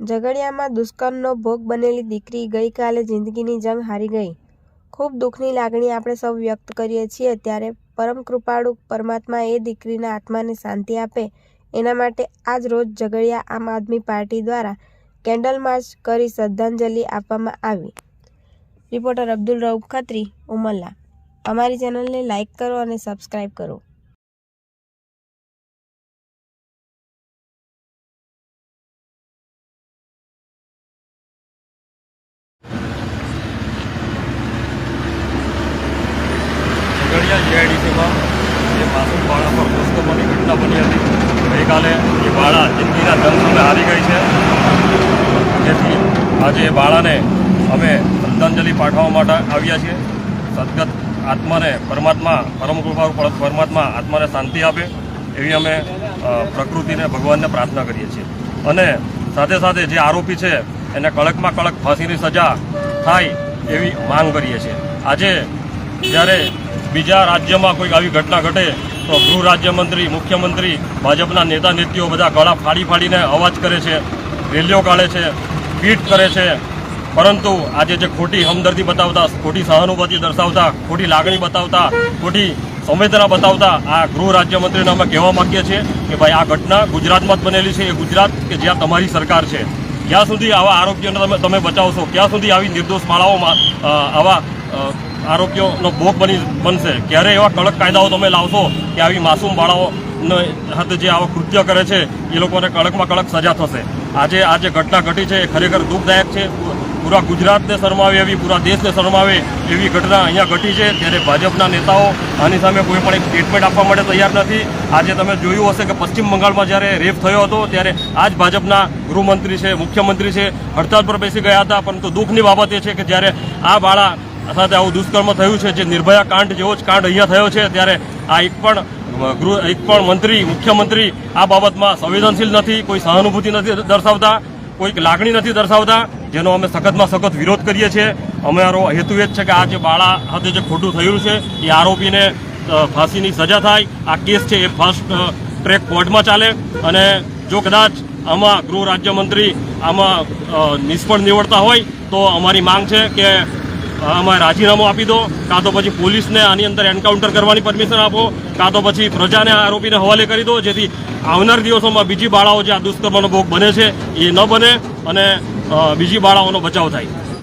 ઝઘડિયામાં દુષ્કર્મનો ભોગ બનેલી દીકરી ગઈકાલે જિંદગીની જંગ હારી ગઈ. ખૂબ દુઃખની લાગણી આપણે સૌ વ્યક્ત કરીએ છીએ ત્યારે પરમ કૃપાળુ પરમાત્મા એ દીકરીના આત્માને શાંતિ આપે. એના માટે આજ રોજ ઝઘડિયા આમ આદમી પાર્ટી દ્વારા કેન્ડલ માર્ચ કરી શ્રદ્ધાંજલિ આપવામાં આવી. રિપોર્ટર અબ્દુલ રઉફ ખત્રી, ઉમલ્લા. અમારી ચેનલને લાઇક કરો અને સબસ્ક્રાઈબ કરો. ઝઘડિયા જીઆઈડીસીમાં જે માસૂમ બાળા પર દુષ્કર્મની ઘટના બની હતી. ગઈકાલે એ બાળા જિંદગીના દમ સામે હારી ગઈ છે. જેથી આજે એ બાળાને અમે શ્રદ્ધાંજલિ પાઠવવા માટે આવ્યા છીએ. સદગત આત્માને પરમાત્મા, પરમ કૃપાળુ પર- પરમાત્મા આત્માને શાંતિ આપે એવી અમે પ્રકૃતિને, ભગવાનને પ્રાર્થના કરીએ છીએ. અને સાથે સાથે જે આરોપી છે, એને કડકમાં કડક ફાંસીની સજા થાય એવી માંગ કરીએ છીએ. આજે જ્યારે બીજા રાજ્યમાં કોઈક આવી ઘટના ઘટે તો ગૃહ રાજ્યમંત્રી, મુખ્યમંત્રી, ભાજપના નેતા નેત્રીઓ બધા ગળા ફાડી ફાડીને અવાજ કરે છે, રેલીઓ કાઢે છે પીટ કરે છે. પરંતુ આજે જે ખોટી હમદર્દી બતાવતા, ખોટી સહાનુભૂતિ દર્શાવતા, ખોટી લાગણી બતાવતા, ખોટી સંવેદના બતાવતા આ ગૃહ રાજ્યમંત્રીને અમે કહેવા માંગીએ છીએ કે ભાઈ આ ઘટના ગુજરાતમાં જ બનેલી છે. એ ગુજરાત કે જ્યાં તમારી સરકાર છે. ક્યાં સુધી આવા આરોગ્યને તમે તમે બચાવશો ક્યાં સુધી આવી નિર્દોષ માળાઓમાં આવા આરોપીઓનો ભોગ બની બનશે. ક્યારે એવા કડક કાયદાઓ તમે લાવશો કે આવી માસૂમ બાળાઓ હાથે જે આવા કૃત્ય કરે છે, એ લોકોને કડકમાં કડક સજા થશે. આજે આ જે ઘટના ઘટી છે, એ ખરેખર દુઃખદાયક છે. પૂરા ગુજરાતને શરમાવે, એવી પૂરા દેશને શરમાવે એવી ઘટના અહીંયા ઘટી છે. ત્યારે ભાજપના નેતાઓ આની સામે કોઈ પણ એક સ્ટેટમેન્ટ આપવા માટે તૈયાર નથી. આજે તમે જોયું હશે કે પશ્ચિમ બંગાળમાં જ્યારે રેપ થયો હતો, ત્યારે આ જ ભાજપના ગૃહમંત્રી છે, મુખ્યમંત્રી છે હડતાલ પર બેસી ગયા હતા. પરંતુ દુઃખની બાબત એ છે કે જ્યારે આ બાળા સાથે આવું દુષ્કર્મ થયું છે, જે નિર્ભયા કાંડ જેવો જ કાંડ અહીંયા થયો છે, ત્યારે આ એક પણ ગૃહ, એક પણ મંત્રી, મુખ્યમંત્રી આ બાબતમાં સંવેદનશીલ નથી, કોઈ સહાનુભૂતિ નથી દર્શાવતા, કોઈક લાગણી નથી દર્શાવતા, જેનો અમે સખતમાં સખત વિરોધ કરીએ છીએ. અમારો હેતુ એ જ છે કે આ જે બાળા સાથે જે ખોટું થયું છે, એ આરોપીને ફાંસીની સજા થાય. આ કેસ છે એ ફાસ્ટ ટ્રેક કોર્ટમાં ચાલે. અને જો કદાચ આમાં ગૃહ રાજ્યમંત્રી આમાં નિષ્ફળ નીવડતા હોય, તો અમારી માંગ છે કે આમાં રાજીનામું આપી દો, કાં તો પછી પોલીસને આની અંદર એન્કાઉન્ટર કરવાની પરમિશન આપો, કાં તો પછી પ્રજાને આરોપીને હવાલે કરી દો, જેથી આવનાર દિવસોમાં બીજી બાળાઓ જે આ દુષ્કર્મનો ભોગ બને છે, એ ન બને અને બીજી બાળાઓનો બચાવ થાય.